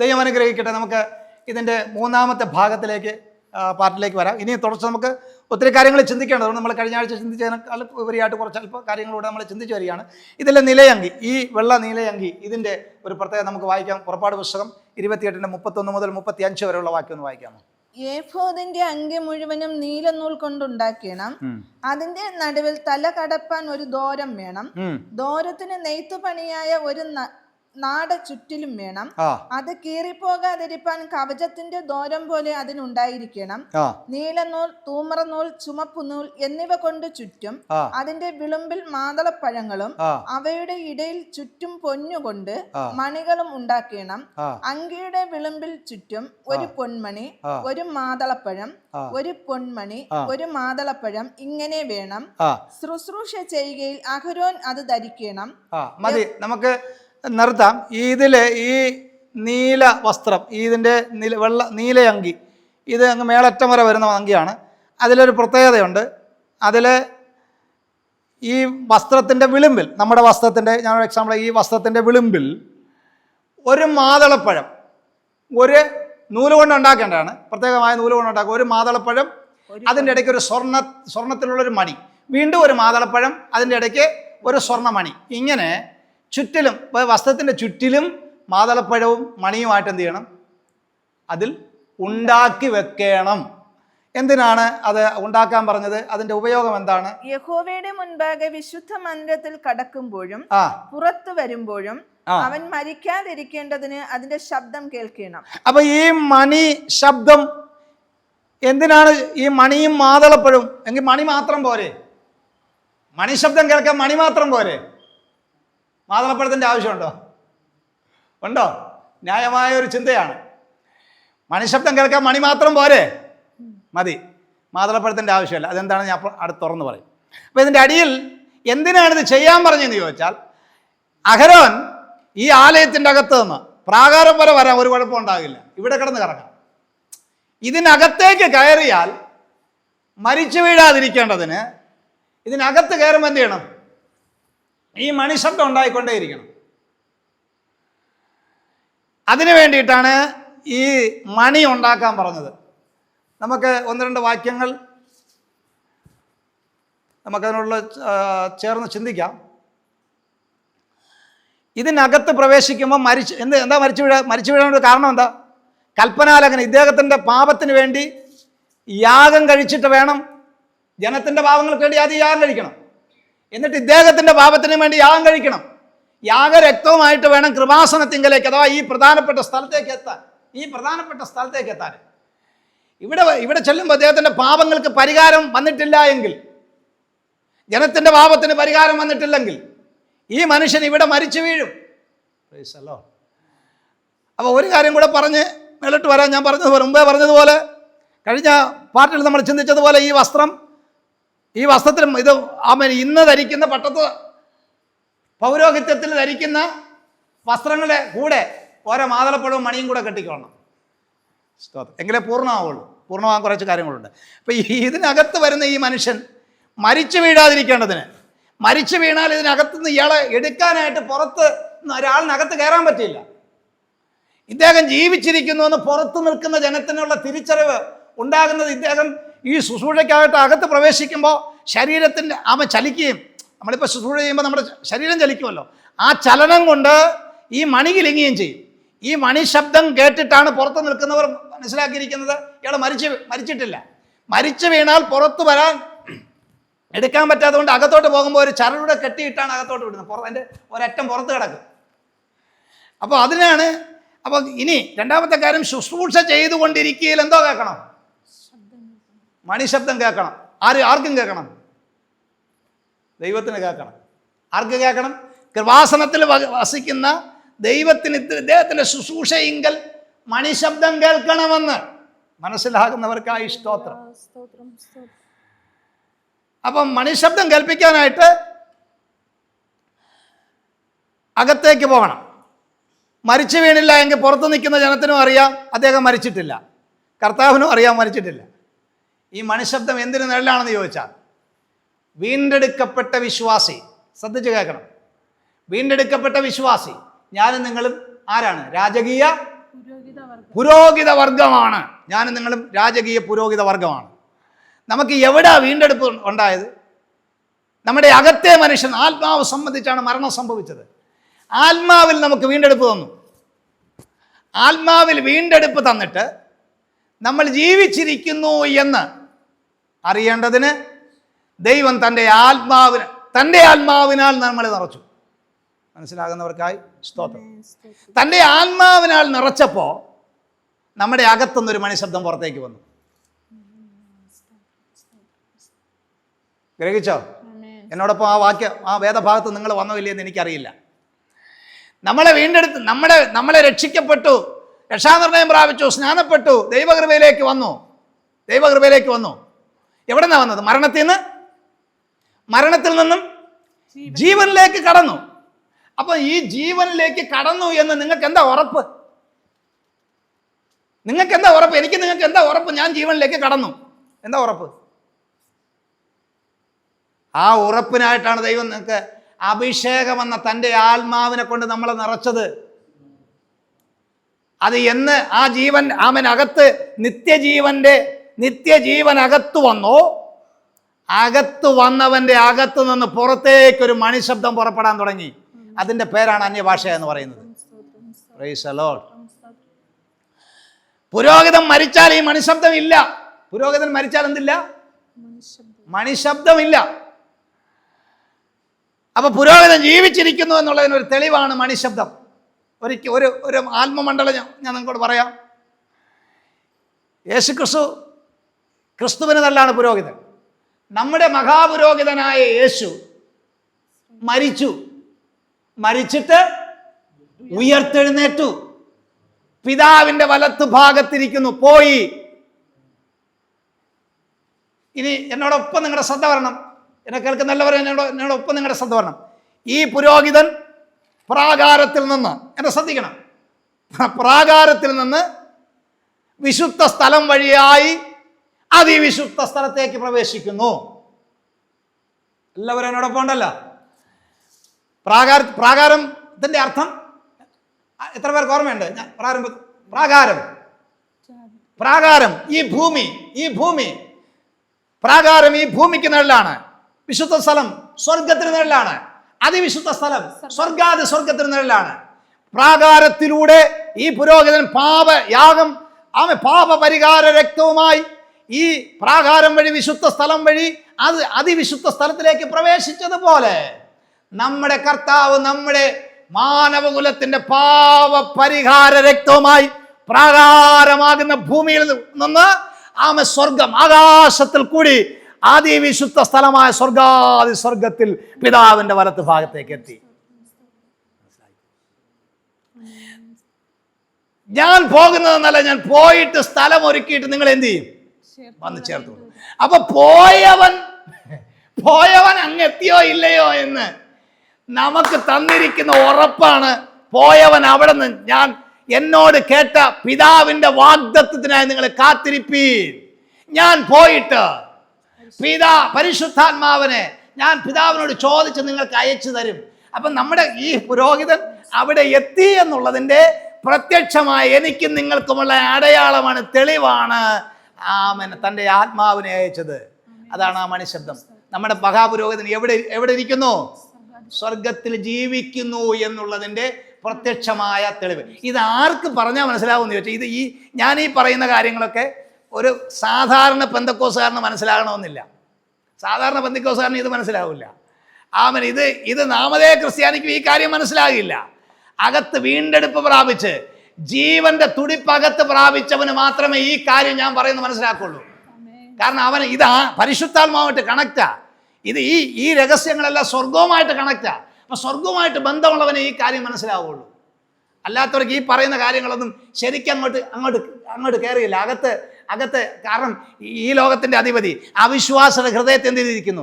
ദൈവം അനുഗ്രഹിക്കട്ടെ. നമുക്ക് ഇതിന്റെ മൂന്നാമത്തെ ഭാഗത്തിലേക്ക് പാർട്ടിലേക്ക് വരാം. ഇനി തുടർച്ച നമുക്ക് ഒത്തിരി കാര്യങ്ങൾ ചിന്തിക്കേണ്ടത്. അതുകൊണ്ട് നമ്മൾ കഴിഞ്ഞ ആഴ്ച ചിന്തിച്ചതിനേക്കാൾ ഉപരിയായിട്ട് കുറച്ച് അല്പ കാര്യങ്ങളൂടെ നമ്മൾ ചിന്തിച്ച് വരികയാണ്. ഇതിലെ നിലയങ്കി ഈ വെള്ള നിലയങ്കി ഇതിന്റെ ഒരു പ്രത്യേകത നമുക്ക് വായിക്കാം. പുറപ്പാട് പുസ്തകം ഇരുപത്തിയെട്ടിന്റെ മുപ്പത്തൊന്ന് മുതൽ മുപ്പത്തി അഞ്ച് വരെയുള്ള വാക്യം ഒന്ന് വായിക്കാമോ? ഏഫോദിന്റെ അങ്കി മുഴുവനും നീലനൂൽ കൊണ്ടുണ്ടാക്കണം അതിന്റെ നടുവിൽ തല കടപ്പാൻ ഒരു ദോരം വേണം. ദോരത്തിന് നെയ്ത്തുപണിയായ ഒരു നാട ചുറ്റിലും വേണം അത് കീറിപ്പോകാതിരിപ്പാൻ കവചത്തിന്റെ ദോരം പോലെ അതിനുണ്ടായിരിക്കണം. നീലനൂൽ തൂമറനൂൽ ചുമപ്പുനൂൽ എന്നിവ കൊണ്ട് ചുറ്റും അതിന്റെ വിളുമ്പിൽ മാതളപ്പഴങ്ങളും അവയുടെ ഇടയിൽ ചുറ്റും പൊന്നുകൊണ്ട്. മണികളും ഉണ്ടാക്കണം. അങ്കിയുടെ വിളുമ്പിൽ ചുറ്റും ഒരു പൊന്മണി ഒരു മാതളപ്പഴം ഒരു പൊന്മണി ഒരു മാതളപ്പഴം ഇങ്ങനെ വേണം. ശുശ്രൂഷ ചെയ്യുകയിൽ അഹരോൻ അത് ധരിക്കണം. മതി. നമുക്ക് നിർത്താം. ഇതിൽ ഈ നീല വസ്ത്രം ഇതിന്റെ നീല വെള്ള നീല അങ്കി ഇത് അങ്ങ് മേളറ്റം വരെ വരുന്ന അങ്കിയാണ്. അതിലൊരു പ്രത്യേകതയുണ്ട്. അതിൽ ഈ വസ്ത്രത്തിന്റെ വിളിമ്പിൽ നമ്മുടെ വസ്ത്രത്തിന്റെ ഞാൻ എക്സാമ്പിൾ ഈ വസ്ത്രത്തിന്റെ വിളിമ്പിൽ ഒരു മാതളപ്പഴം ഒരു നൂൽ കൊണ്ട് ഉണ്ടാക്കേണ്ടതാണ് പ്രത്യേകമായ നൂൽ കൊണ്ട് ഉണ്ടാക്കുക ഒരു മാതളപ്പഴം അതിന്റെ ഇടയ്ക്ക് ഒരു സ്വർണ സ്വർണത്തിലുള്ളൊരു മണി. വീണ്ടും ഒരു മാതളപ്പഴം അതിന്റെ ഇടയ്ക്ക് ഒരു സ്വർണമണി ഇങ്ങനെ ചുറ്റിലും വസ്ത്രത്തിന്റെ ചുറ്റിലും മാതളപ്പഴവും മണിയുമായിട്ട് എന്ത് ചെയ്യണം? അതിൽ ഉണ്ടാക്കി വെക്കണം. എന്തിനാണ് അത് ഉണ്ടാക്കാൻ പറഞ്ഞത്? അതിന്റെ ഉപയോഗം എന്താണ്? യഹോവയുടെ മുൻപാകെ വിശുദ്ധ മന്ദിരത്തിൽ കടക്കുമ്പോഴും പുറത്തു വരുമ്പോഴും അവൻ മരിക്കാതിരിക്കേണ്ടതിന് അതിന്റെ ശബ്ദം കേൾക്കണം. അപ്പൊ ഈ മണി ശബ്ദം എന്തിനാണ് ഈ മണിയും മാതളപ്പഴവും? എങ്കിൽ മണി മാത്രം പോരെ. മണി ശബ്ദം കേൾക്കാൻ മണി മാത്രം പോരെ. മാതളപ്പഴത്തിന്റെ ആവശ്യമുണ്ടോ? ഉണ്ടോ? ന്യായമായ ഒരു ചിന്തയാണ്. മണിശബ്ദം കേൾക്കാൻ മണി മാത്രം പോരെ? മതി. മാതളപ്പഴത്തിന്റെ ആവശ്യമില്ല. അതെന്താണ് ഞാൻ അടുത്ത് തുറന്ന് പറയും. അപ്പോൾ ഇതിന്റെ അടിയിൽ എന്തിനാണിത് ചെയ്യാൻ പറഞ്ഞതെന്ന് ചോദിച്ചാൽ അഹരോൻ ഈ ആലയത്തിന്റെ അകത്ത് നിന്ന് പ്രാകാരം വരെ വരാൻ ഒരു കുഴപ്പം ഉണ്ടാകില്ല. ഇവിടെ കിടന്ന് കറങ്ങാം. ഇതിനകത്തേക്ക് കയറിയാൽ മരിച്ചു വീഴാതിരിക്കേണ്ടതിന് ഇതിനകത്ത് കയറുമ്പോൾ എന്ത് ചെയ്യണം? ഈ മണിശബ്ദം ഉണ്ടായിക്കൊണ്ടേയിരിക്കണം. അതിനു വേണ്ടിയിട്ടാണ് ഈ മണി ഉണ്ടാക്കാൻ പറഞ്ഞത്. നമുക്ക് ഒന്ന് രണ്ട് വാക്യങ്ങൾ നമുക്കതിനുള്ള ചേർന്ന് ചിന്തിക്കാം. ഇതിനകത്ത് പ്രവേശിക്കുമ്പോൾ മരിച്ച് എന്ത് എന്താ മരിച്ചു വീഴ മരിച്ചു വീഴാനുള്ള കാരണം എന്താ? കൽപ്പനാലകൻ ഇദ്ദേഹത്തിന്റെ പാപത്തിന് വേണ്ടി യാഗം കഴിച്ചിട്ട് വേണം ജനത്തിന്റെ പാപങ്ങൾക്ക് വേണ്ടി ആദ്യം യാഗം കഴിക്കണം. എന്നിട്ട് ഇദ്ദേഹത്തിന്റെ പാപത്തിന് വേണ്ടി യാഗം കഴിക്കണം. യാഗരക്തവുമായിട്ട് വേണം കൃപാസനത്തിങ്കലേക്ക് അഥവാ ഈ പ്രധാനപ്പെട്ട സ്ഥലത്തേക്ക് എത്താൻ. ഈ പ്രധാനപ്പെട്ട സ്ഥലത്തേക്ക് എത്താൻ. ഇവിടെ ഇവിടെ ചെല്ലുമ്പോൾ അദ്ദേഹത്തിന്റെ പാപങ്ങൾക്ക് പരിഹാരം വന്നിട്ടില്ല എങ്കിൽ ജനത്തിന്റെ പാപത്തിന് പരിഹാരം വന്നിട്ടില്ലെങ്കിൽ ഈ മനുഷ്യൻ ഇവിടെ മരിച്ചു വീഴും. പ്രൈസല്ലോ അപ്പോൾ ഒരു കാര്യം കൂടെ പറഞ്ഞ് മേലോട്ട് വരാൻ ഞാൻ പറഞ്ഞതുപോലെ മുമ്പേ പറഞ്ഞതുപോലെ കഴിഞ്ഞ പാർട്ടിൽ നമ്മൾ ചിന്തിച്ചതുപോലെ ഈ വസ്ത്രം ഈ വസ്ത്രത്തിൽ ഇത് അവൻ ഇന്ന് ധരിക്കുന്ന പട്ടത്ത് പൗരോഹിത്യത്തിൽ ധരിക്കുന്ന വസ്ത്രങ്ങളുടെ കൂടെ ഓരോ മാതളപ്പഴവും മണിയും കൂടെ കെട്ടിക്കോണം എങ്കിലേ പൂർണമാവുള്ളൂ. പൂർണമാകാൻ കുറച്ച് കാര്യങ്ങളുണ്ട്. അപ്പോൾ ഇതിനകത്ത് വരുന്ന ഈ മനുഷ്യൻ മരിച്ചു വീഴാതിരിക്കേണ്ടതിന് മരിച്ചു വീണാൽ ഇതിനകത്ത് നിന്ന് ഇയാളെ എടുക്കാനായിട്ട് പുറത്ത് ഒരാളിനകത്ത് കയറാൻ പറ്റില്ല ഇദ്ദേഹം ജീവിച്ചിരിക്കുന്നു എന്ന് പുറത്ത് നിൽക്കുന്ന ജനത്തിനുള്ള തിരിച്ചറിവ് ഉണ്ടാകുന്നത് ഇദ്ദേഹം ഈ ശുശ്രൂഷയ്ക്കകത്ത് അകത്ത് പ്രവേശിക്കുമ്പോൾ ശരീരത്തിന്റെ അവൻ ചലിക്കുകയും നമ്മളിപ്പോൾ ശുശ്രൂഷ ചെയ്യുമ്പോൾ നമ്മുടെ ശരീരം ചലിക്കുമല്ലോ. ആ ചലനം കൊണ്ട് ഈ മണി കിലുങ്ങുകയും ചെയ്യും. ഈ മണി ശബ്ദം കേട്ടിട്ടാണ് പുറത്ത് നിൽക്കുന്നവർ മനസ്സിലാക്കിയിരിക്കുന്നത്. ഇയാൾ മരിച്ച് മരിച്ചിട്ടില്ല. മരിച്ചു വീണാൽ പുറത്ത് വരാൻ എടുക്കാൻ പറ്റാത്തതുകൊണ്ട് അകത്തോട്ട് പോകുമ്പോൾ ഒരു ചരടൂടെ കെട്ടിയിട്ടാണ് അകത്തോട്ട് വിടുന്നത്. പുറത്ത് അതിന്റെ ഒരറ്റം പുറത്ത് കിടക്കും. അപ്പോൾ അതിനാണ് അപ്പോൾ ഇനി രണ്ടാമത്തെ കാര്യം ശുശ്രൂഷ ചെയ്തുകൊണ്ടിരിക്കുകയിൽ എന്തോ കേൾക്കണം. മണിശബ്ദം കേൾക്കണം. ആര് ആർക്കും കേൾക്കണം. ദൈവത്തിന് കേൾക്കണം. ആർക്ക് കേൾക്കണം? കൃപാസനത്തിൽ വസിക്കുന്ന ദൈവത്തിന് ഇദ്ദേഹത്തിന്റെ ശുശ്രൂഷയിങ്കൽ മണിശബ്ദം കേൾക്കണമെന്ന് മനസ്സിലാകുന്നവർക്കായി സ്തോത്രം. അപ്പം മണിശബ്ദം കേൾപ്പിക്കാനായിട്ട് അകത്തേക്ക് പോകണം. മരിച്ചു വീണില്ല എങ്കിൽ പുറത്ത് നിൽക്കുന്ന ജനത്തിനും അറിയാം അദ്ദേഹം മരിച്ചിട്ടില്ല. കർത്താവിനും അറിയാം മരിച്ചിട്ടില്ല. ഈ മണിശബ്ദം എന്തിനു നിഴലാണെന്ന് ചോദിച്ചാൽ വീണ്ടെടുക്കപ്പെട്ട വിശ്വാസി ശ്രദ്ധിച്ച് കേൾക്കണം. വീണ്ടെടുക്കപ്പെട്ട വിശ്വാസി ഞാനും നിങ്ങളും ആരാണ്? രാജകീയ പുരോഹിത വർഗമാണ് ഞാനും നിങ്ങളും രാജകീയ പുരോഹിത വർഗമാണ് നമുക്ക് എവിടെ വീണ്ടെടുപ്പ് ഉണ്ടായത്? നമ്മുടെ അകത്തെ മനുഷ്യൻ ആത്മാവ് സംബന്ധിച്ചാണ് മരണം സംഭവിച്ചത്. ആത്മാവിൽ നമുക്ക് വീണ്ടെടുപ്പ് തന്നു. ആത്മാവിൽ വീണ്ടെടുപ്പ് തന്നിട്ട് നമ്മൾ ജീവിച്ചിരിക്കുന്നു എന്ന് അറിയേണ്ടതിന് ദൈവം തന്റെ ആത്മാവിന് തന്റെ ആത്മാവിനാൽ നമ്മളെ നിറച്ചു. മനസ്സിലാകുന്നവർക്കായി സ്തോത്രം. തന്റെ ആത്മാവിനാൽ നിറച്ചപ്പോൾ നമ്മുടെ അകത്തുനിന്നൊരു മണിശബ്ദം പുറത്തേക്ക് വന്നു. ഗ്രഹിച്ചോ? എന്നോടൊപ്പം ആ വാക്യം ആ വേദഭാഗത്ത് നിങ്ങൾ വന്നോ ഇല്ലയെന്ന് എനിക്കറിയില്ല. നമ്മളെ വീണ്ടെടുത്ത് നമ്മളെ നമ്മളെ രക്ഷിക്കപ്പെട്ടു രക്ഷാനിർണയം പ്രാപിച്ചു സ്നാനപ്പെട്ടു ദൈവകൃപയിലേക്ക് വന്നു. ദൈവകൃപയിലേക്ക് വന്നു. എവിടെ നിന്നാണ് വന്നത്? മരണത്തിൽ നിന്ന് മരണത്തിൽ നിന്നും ജീവനിലേക്ക് കടന്നു. അപ്പൊ ഈ ജീവനിലേക്ക് കടന്നു എന്ന് നിങ്ങൾക്ക് എന്താ ഉറപ്പ്? നിങ്ങൾക്ക് എന്താ ഉറപ്പ്? എനിക്ക് നിങ്ങൾക്ക് എന്താ ഉറപ്പ്? ഞാൻ ജീവനിലേക്ക് കടന്നു. എന്താ ഉറപ്പ്? ആ ഉറപ്പിനായിട്ടാണ് ദൈവം നിങ്ങൾക്ക് അഭിഷേകം എന്ന തന്റെ ആത്മാവിനെ കൊണ്ട് നമ്മളെ നിറച്ചത്. അത് എന്ന് ആ ജീവൻ അവനകത്ത് നിത്യജീവന്റെ നിത്യജീവൻ വന്നു. അകത്ത് വന്നവന്റെ അകത്തു നിന്ന് പുറത്തേക്കൊരു മണിശബ്ദം പുറപ്പെടാൻ തുടങ്ങി. അതിന്റെ പേരാണ് അന്യഭാഷ എന്ന് പറയുന്നത്. പുരോഹിതൻ മരിച്ചാൽ ഈ മണിശബ്ദം ഇല്ല പുരോഹിതൻ മരിച്ചാൽ എന്തില്ല? മണിശബ്ദമില്ല. അപ്പൊ പുരോഹിതൻ ജീവിച്ചിരിക്കുന്നു എന്നുള്ളതിന് ഒരു തെളിവാണ് മണിശബ്ദം. ഒരിക്കൽ ഒരു ഒരു ആത്മമണ്ഡലം ഞാൻ നിങ്ങളോട് പറയാം. യേശു ക്രിസ്തു ക്രിസ്തുവിന് നല്ലാണ് പുരോഹിതൻ. നമ്മുടെ മഹാപുരോഹിതനായ യേശു മരിച്ചു. മരിച്ചിട്ട് ഉയർത്തെഴുന്നേറ്റു. പിതാവിന്റെ വലത്ത് ഭാഗത്തിരിക്കുന്നു. പോയി. ഇനി എന്നോടൊപ്പം നിങ്ങളുടെ ശ്രദ്ധ വരണം. എന്നെ കേൾക്കുന്ന എല്ലാവരും എന്നോട് എന്നോടൊപ്പം നിങ്ങളുടെ ശ്രദ്ധ വരണം. ഈ പുരോഹിതൻ പ്രാകാരത്തിൽ നിന്ന് എന്നെ ശ്രദ്ധിക്കണം. പ്രാകാരത്തിൽ നിന്ന് വിശുദ്ധ സ്ഥലം വഴിയായി അതിവിശുദ്ധ സ്ഥലത്തേക്ക് പ്രവേശിക്കുന്നു. എല്ലാവരും എന്നോടൊപ്പം ഉണ്ടല്ലോ? പ്രാകാര പ്രാകാരത്തിന്റെ അർത്ഥം? എത്ര പേർക്ക് ഓർമ്മയുണ്ട്? ഞാൻ പ്രാരംഭ പ്രാകാരം. പ്രാകാരം ഈ ഭൂമി ഈ ഭൂമി. പ്രാകാരം ഈ ഭൂമിക്ക് നിഴലാണ് വിശുദ്ധ സ്ഥലം സ്വർഗത്തിന് നിഴലാണ് അതിവിശുദ്ധ സ്ഥലം സ്വർഗാതി സ്വർഗത്തിന് നിഴലാണ് പ്രാകാരത്തിലൂടെ ഈ പുരോഹിതൻ പാപ യാഗം ആമ പാപ പരിഹാര രക്തവുമായി ഈ പ്രാകാരം വഴി വിശുദ്ധ സ്ഥലം വഴി അത് അതിവിശുദ്ധ സ്ഥലത്തിലേക്ക് പ്രവേശിച്ചതുപോലെ നമ്മുടെ കർത്താവ് നമ്മുടെ മാനവകുലത്തിന്റെ പാവ പരിഹാര രക്തവുമായി പ്രാകാരമാകുന്ന ഭൂമിയിൽ നിന്ന് ആമ സ്വർഗം ആകാശത്തിൽ കൂടി അതിവിശുദ്ധ സ്ഥലമായ സ്വർഗാതി സ്വർഗത്തിൽ പിതാവിന്റെ വലത്ത് ഭാഗത്തേക്ക് എത്തി. ഞാൻ പോകുന്നതെന്നല്ല ഞാൻ പോയിട്ട് സ്ഥലം ഒരുക്കിയിട്ട് നിങ്ങൾ എന്ത് ചെയ്യും? വന്ന് ചേർത്ത്. അപ്പൊ പോയവൻ പോയവൻ അങ്ങ് എത്തിയോ ഇല്ലയോ എന്ന് നമുക്ക് തന്നിരിക്കുന്ന ഉറപ്പാണ് പോയവൻ അവിടെ നിന്ന് ഞാൻ എന്നോട് കേട്ട പിതാവിന്റെ വാഗ്ദത്വത്തിനായി നിങ്ങൾ കാത്തിരിപ്പീൻ. ഞാൻ പോയിട്ട് പിതാ പരിശുദ്ധാത്മാവനെ ഞാൻ പിതാവിനോട് ചോദിച്ച് നിങ്ങൾക്ക് അയച്ചു തരും. അപ്പം നമ്മുടെ ഈ പുരോഹിതൻ അവിടെ എത്തി എന്നുള്ളതിന്റെ പ്രത്യക്ഷമായ എനിക്കും നിങ്ങൾക്കുമുള്ള അടയാളമാണ് തെളിവാണ്. ആമൻ. തന്റെ ആത്മാവിനെ അയച്ചത്. അതാണ് ആ മണിശബ്ദം. നമ്മുടെ മഹാപുരോഹിതൻ എവിടെ എവിടെ ഇരിക്കുന്നു? സ്വർഗത്തിൽ ജീവിക്കുന്നു എന്നുള്ളതിന്റെ പ്രത്യക്ഷമായ തെളിവ്. ഇത് ആർക്ക് പറഞ്ഞാൽ മനസ്സിലാവുമെന്ന് ചോദിച്ചാൽ ഇത് ഈ ഞാൻ ഈ പറയുന്ന കാര്യങ്ങളൊക്കെ ഒരു സാധാരണ പെന്തക്കോസുകാരന് മനസ്സിലാകണമെന്നില്ല. സാധാരണ പെന്തക്കോസുകാരന് ഇത് മനസ്സിലാവില്ല. ആമൻ. ഇത് ഇത് നാമതേ ക്രിസ്ത്യാനിക്കും ഈ കാര്യം മനസ്സിലാകില്ല. അകത്ത് വീണ്ടെടുപ്പ് പ്രാപിച്ച് ജീവന്റെ തുടിപ്പകത്ത് പ്രാപിച്ചവന് മാത്രമേ ഈ കാര്യം ഞാൻ പറയുന്നത് മനസ്സിലാക്കുള്ളൂ. കാരണം അവൻ ഇതാ പരിശുദ്ധാത്മാവായിട്ട് കണക്റ്റാ ഇത് ഈ ഈ രഹസ്യങ്ങളെല്ലാം സ്വർഗവുമായിട്ട് കണക്റ്റാ അപ്പം സ്വർഗവുമായിട്ട് ബന്ധമുള്ളവനെ ഈ കാര്യം മനസ്സിലാവുള്ളൂ. അല്ലാത്തവർക്ക് ഈ പറയുന്ന കാര്യങ്ങളൊന്നും ശരിക്കും അങ്ങോട്ട് അങ്ങോട്ട് അങ്ങോട്ട് കയറിയില്ല അകത്ത് അകത്ത് കാരണം ഈ ലോകത്തിന്റെ അധിപതി അവിശ്വാസയുടെ ഹൃദയത്തെ എന്ത് ചെയ്തിരിക്കുന്നു?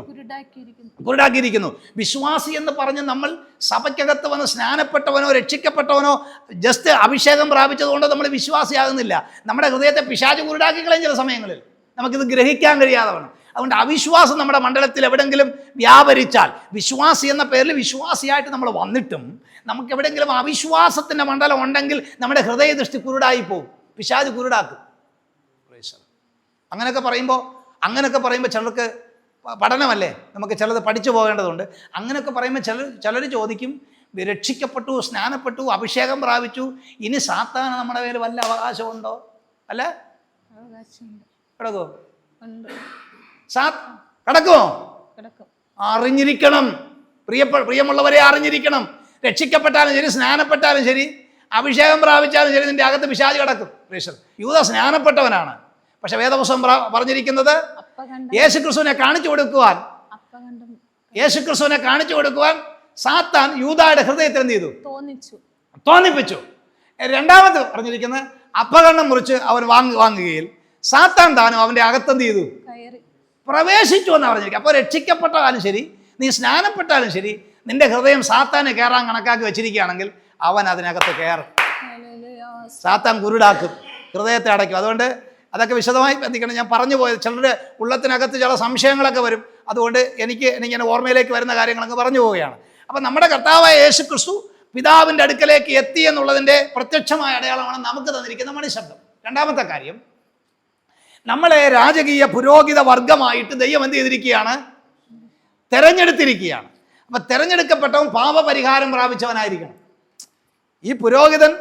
കുരുടാക്കിയിരിക്കുന്നു. വിശ്വാസി എന്ന് പറഞ്ഞ് നമ്മൾ സഭയ്ക്കകത്ത് വന്ന് സ്നാനപ്പെട്ടവനോ രക്ഷിക്കപ്പെട്ടവനോ ജസ്റ്റ് അഭിഷേകം പ്രാപിച്ചതുകൊണ്ട് നമ്മൾ വിശ്വാസിയാകുന്നില്ല. നമ്മുടെ ഹൃദയത്തെ പിശാച് കുരുടാക്കി കളയും ചില സമയങ്ങളിൽ. നമുക്കിത് ഗ്രഹിക്കാൻ കഴിയാതെ വേണം അതുകൊണ്ട് അവിശ്വാസം നമ്മുടെ മണ്ഡലത്തിൽ എവിടെങ്കിലും വ്യാപരിച്ചാൽ വിശ്വാസി എന്ന പേരിൽ വിശ്വാസിയായിട്ട് നമ്മൾ വന്നിട്ടും നമുക്ക് എവിടെയെങ്കിലും അവിശ്വാസത്തിന്റെ മണ്ഡലം ഉണ്ടെങ്കിൽ നമ്മുടെ ഹൃദയദൃഷ്ടി കുരുടായി പോകും. പിശാജ് കുരുടാക്കും. അങ്ങനെയൊക്കെ പറയുമ്പോൾ അങ്ങനെയൊക്കെ പറയുമ്പോൾ ചിലർക്ക് പഠനമല്ലേ? നമുക്ക് ചിലത് പഠിച്ചു പോകേണ്ടതുണ്ട്. അങ്ങനെയൊക്കെ പറയുമ്പോൾ ചിലർ ചിലർ ചോദിക്കും രക്ഷിക്കപ്പെട്ടു സ്നാനപ്പെട്ടു അഭിഷേകം പ്രാപിച്ചു ഇനി സാത്താൻ നമ്മുടെ പേര് വല്ല അവകാശമുണ്ടോ? അല്ല? കിടക്കോ. കിടക്കുമോ അറിഞ്ഞിരിക്കണം. പ്രിയപ്പെ പ്രിയമുള്ളവരെ അറിഞ്ഞിരിക്കണം. രക്ഷിക്കപ്പെട്ടാലും ശരി സ്നാനപ്പെട്ടാലും ശരി അഭിഷേകം പ്രാപിച്ചാലും ശരി നിന്റെ അകത്ത് പിശാച് കിടക്കും. യൂത സ്നാനപ്പെട്ടവനാണ്. പക്ഷെ വേദപുസ്തകം പറഞ്ഞിരിക്കുന്നത് യേശു ക്രിസ്തുവിനെ കാണിച്ചു കൊടുക്കുവാൻ. യേശു ക്രിസ്തുവിനെ കാണിച്ചു കൊടുക്കുവാൻ സാത്താൻ യൂതായുടെ ഹൃദയത്തിൽ എന്ത് ചെയ്തു? തോന്നിപ്പിച്ചു. രണ്ടാമത് പറഞ്ഞിരിക്കുന്നത് അപ്പകണ്ണം മുറിച്ച് അവൻ വാങ്ങി വാങ്ങുകയിൽ സാത്താൻ താനും അവന്റെ അകത്തെന്ത് ചെയ്തു? പ്രവേശിച്ചു എന്ന് പറഞ്ഞിരിക്കുക അപ്പോൾ രക്ഷിക്കപ്പെട്ടാലും ശരി നീ സ്നാനപ്പെട്ടാലും ശരി നിന്റെ ഹൃദയം സാത്താനെ കയറാൻ കണക്കാക്കി വെച്ചിരിക്കുകയാണെങ്കിൽ അവൻ അതിനകത്ത് കയറും. സാത്താൻ കുരുടാക്കും ഹൃദയത്തെ അടയ്ക്കും. അതുകൊണ്ട് അതൊക്കെ വിശദമായി ബന്ധിക്കണം. ഞാൻ പറഞ്ഞു പോയത് ചിലരുടെ ഉള്ളത്തിനകത്ത് ചില സംശയങ്ങളൊക്കെ വരും. അതുകൊണ്ട് എനിക്ക് എനിക്കിങ്ങനെ ഓർമ്മയിലേക്ക് വരുന്ന കാര്യങ്ങളൊക്കെ പറഞ്ഞു പോവുകയാണ്. അപ്പം നമ്മുടെ കർത്താവായ യേശു ക്രിസ്തു പിതാവിന്റെ അടുക്കലേക്ക് എത്തി എന്നുള്ളതിന്റെ പ്രത്യക്ഷമായ അടയാളമാണ് നമുക്ക് തന്നിരിക്കുന്ന മണിശബ്ദം. രണ്ടാമത്തെ കാര്യം നമ്മളെ രാജകീയ പുരോഹിത വർഗമായിട്ട് ദൈവം എന്ത് ചെയ്തിരിക്കുകയാണ്? തെരഞ്ഞെടുത്തിരിക്കുകയാണ്. അപ്പം തെരഞ്ഞെടുക്കപ്പെട്ടവൻ പാപപരിഹാരം പ്രാപിച്ചവനായിരിക്കണം. ഈ പുരോഹിതൻ